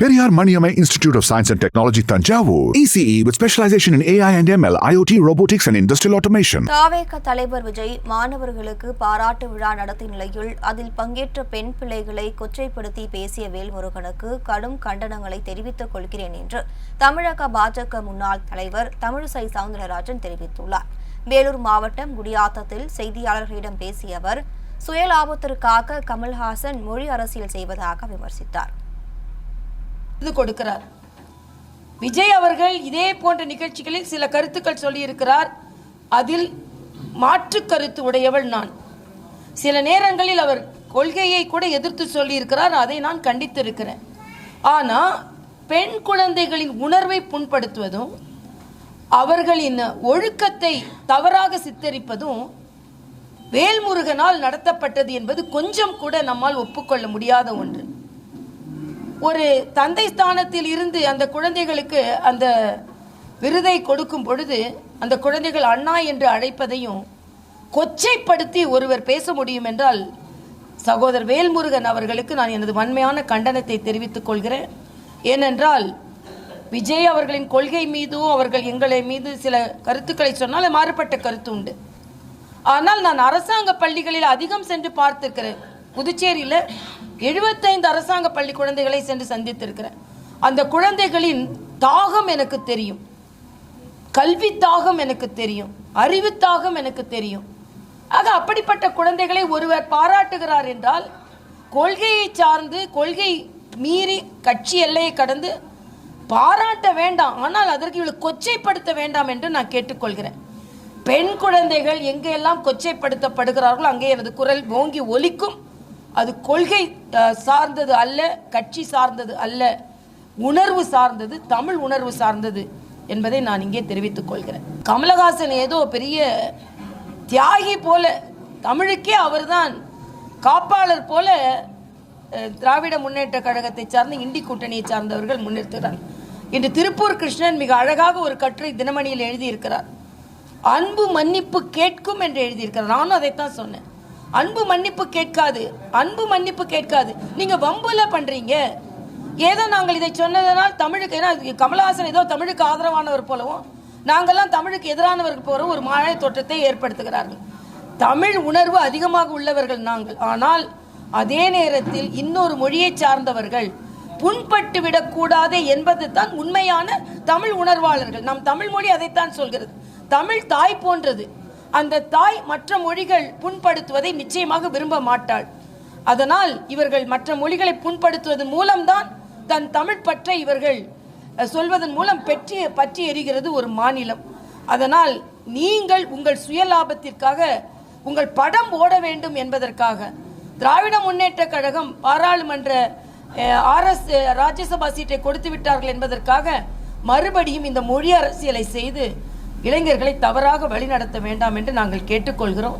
Periyar Maniamai Institute of Science and Technology, Tanjavur. ECE with specialization in AI and ML, IoT, robotics, and industrial automation. தாவேக தலைவர் விஜய் மாணவர்களுக்கு பாராட்டு விழா நடத்திய நிலையில் அதில் பங்கேற்ற பெண் பிள்ளைகளை கொச்சைப்படுத்தி பேசிய வேல்முருகனுக்கு கடும் கண்டனங்களை தெரிவித்துக் கொள்கிறேன் என்று தமிழக பாஜக முன்னாள் தலைவர் தமிழிசை சவுந்தரராஜன் தெரிவித்துள்ளார் வேலூர் மாவட்டம் குடியாத்தத்தில் செய்தியாளர்களிடம் பேசிய அவர் சுயலாபத்திற்காக கமல்ஹாசன் மொழி அரசியல் செய்வதாக விமர்சித்தார் இது கொடுக்கிறார். விஜய் அவர்கள் இதே போன்ற நிகழ்ச்சிகளில் சில கருத்துக்கள் சொல்லியிருக்கிறார். அதில் மாற்று கருத்து உடையவள் நான். சில நேரங்களில் அவர் கொள்கையை கூட எதிர்த்து சொல்லியிருக்கிறார். அதை நான் கண்டித்திருக்கிறேன். ஆனால் பெண் குழந்தைகளின் உணர்வை புண்படுத்துவதும் அவர்களின் ஒழுக்கத்தை தவறாக சித்தரிப்பதும் வேல்முருகனால் நடத்தப்பட்டது என்பது கொஞ்சம் கூட நம்மால் ஒப்புக்கொள்ள முடியாத ஒன்று. ஒரு தந்தை ஸ்தானத்தில் இருந்து அந்த குழந்தைகளுக்கு அந்த விருதை கொடுக்கும் பொழுது அந்த குழந்தைகள் அண்ணா என்று அழைப்பதையும் கொச்சைப்படுத்தி ஒருவர் பேச முடியும் என்றால் சகோதரர் வேல்முருகன் அவர்களுக்கு நான் எனது வன்மையான கண்டனத்தை தெரிவித்துக் கொள்கிறேன். ஏனென்றால் விஜய் அவர்களின் கொள்கை மீதோ அவர்கள் எங்களை மீது சில கருத்துக்களை சொன்னால் மாறுபட்ட கருத்து உண்டு. ஆனால் நான் அரசாங்க பள்ளிகளில் அதிகம் சென்று பார்த்திருக்கிறேன். புதுச்சேரியில் எழுபத்தைந்து அரசாங்க பள்ளி குழந்தைகளை சென்று சந்தித்திருக்கிறேன். அந்த குழந்தைகளின் தாகம் எனக்கு தெரியும். கல்வி தாகம் எனக்கு தெரியும். அறிவு தாகம் எனக்கு தெரியும். ஆக அப்படிப்பட்ட குழந்தைகளை ஒருவர் பாராட்டுகிறார் என்றால் கொள்கையை சார்ந்து கொள்கை மீறி கட்சி எல்லையை கடந்து பாராட்ட வேண்டாம். ஆனால் அதற்கு இவளை கொச்சைப்படுத்த வேண்டாம் என்று நான் கேட்டுக்கொள்கிறேன். பெண் குழந்தைகள் எங்கெல்லாம் கொச்சைப்படுத்தப்படுகிறார்களோ அங்கே எனது குரல் ஓங்கி ஒலிக்கும். அது கொள்கை சார்ந்தது அல்ல கட்சி சார்ந்தது அல்ல உணர்வு சார்ந்தது தமிழ் உணர்வு சார்ந்தது என்பதை நான் இங்கே தெரிவித்துக் கொள்கிறேன். கமலஹாசன் ஏதோ பெரிய தியாகி போல தமிழுக்கே அவர்தான் காப்பாளர் போல திராவிட முன்னேற்ற கழகத்தை சார்ந்த இண்டி கூட்டணியை சார்ந்தவர்கள் முன்னிறுத்துகிறார் இன்று திருப்பூர் கிருஷ்ணன் மிக அழகாக ஒரு கட்டுரை தினமணியில் எழுதியிருக்கிறார். அன்பு மன்னிப்பு கேட்கும் என்று எழுதியிருக்கிறார். நானும் அதைத்தான் சொன்னேன். அன்பு மன்னிப்பு கேட்காது. அன்பு மன்னிப்பு கேட்காது. நீங்க வம்புல பண்றீங்க. ஏதோ நாங்கள் இதை சொன்னதனால் தமிழுக்கு ஏன்னா கமலஹாசன் ஏதோ தமிழுக்கு ஆதரவானவர் போலவும் நாங்கள்லாம் தமிழுக்கு எதிரானவர்கள் போல ஒரு மாய தோற்றத்தை ஏற்படுத்துகிறார்கள். தமிழ் உணர்வு அதிகமாக உள்ளவர்கள் நாங்கள். ஆனால் அதே நேரத்தில் இன்னொரு மொழியை சார்ந்தவர்கள் புண்பட்டு விடக்கூடாது என்பது தான் உண்மையான தமிழ் உணர்வாளர்கள். நம் தமிழ் மொழி அதைத்தான் சொல்கிறது. தமிழ் தாய் போன்றது. அந்த தாய் மற்ற மொழிகள் புண்படுத்துவதை நிச்சயமாக விரும்ப மாட்டாள். அதனால் இவர்கள் மற்ற மொழிகளை புண்படுத்துவதன் மூலம்தான் தன் தமிழ் பற்றை இவர்கள் சொல்வதன் மூலம் பெற்றி பற்றி எறிகிறது ஒரு மாநிலம். அதனால் நீங்கள் உங்கள் சுயலாபத்திற்காக உங்கள் படம் ஓட வேண்டும் என்பதற்காக திராவிட முன்னேற்ற கழகம் பாராளுமன்ற ஆர்எஸ் ராஜ்யசபா சீட்டை கொடுத்து விட்டார்கள் என்பதற்காக மறுபடியும் இந்த மொழி அரசியலை செய்து இளைஞர்களை தவறாக வழிநடத்த வேண்டாம் என்று நாங்கள் கேட்டுக்கொள்கிறோம்.